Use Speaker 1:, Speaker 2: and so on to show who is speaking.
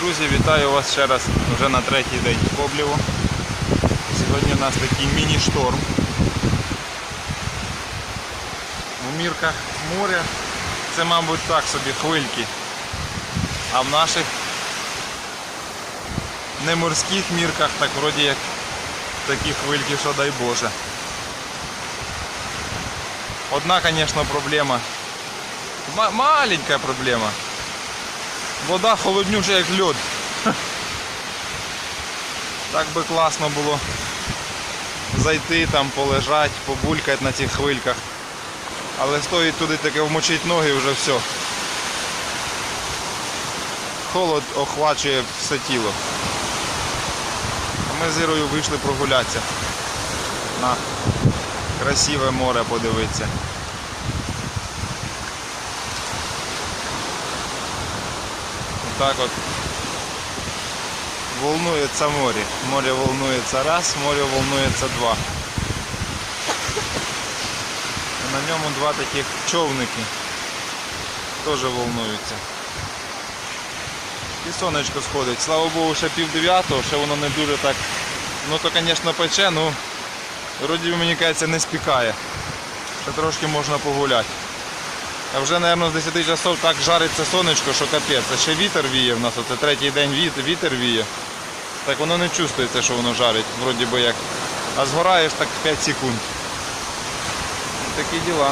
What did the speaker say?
Speaker 1: Друзі, вітаю вас ще раз вже на третій день Коблєву. Сьогодні у нас такий міні-шторм. У мірках моря це, мабуть, так собі хвильки. А в наших не морських мірках, так вроді як такі хвильки, що дай Боже. Одна, звісно, проблема. Ма- маленька проблема. Вода холоднюча як льод. Так би класно було зайти там, полежати, побулькати на цих хвильках. Але стоїть туди таке вмочить ноги вже все. Холод охвачує все тіло. Ми з Ірою вийшли прогулятися на красиве море подивитися. Так от волнуется море. Море волнуется раз, море волнуется два. І на ньому два таких човники теж волнуються. І сонечко сходить. Слава Богу, ще пів дев'ятого, ще воно не дуже так. Ну то звісно пече, ну вроді мені кажеться не спікає. Ще трошки можна погуляти. А вже, мабуть, з 10 часов так жариться сонечко, що капець. А ще вітер віє в нас, оце третій день вітер віє. Так воно не чувствується, що воно жарить, вроді би як. А згораєш так 5 секунд. Такі діла.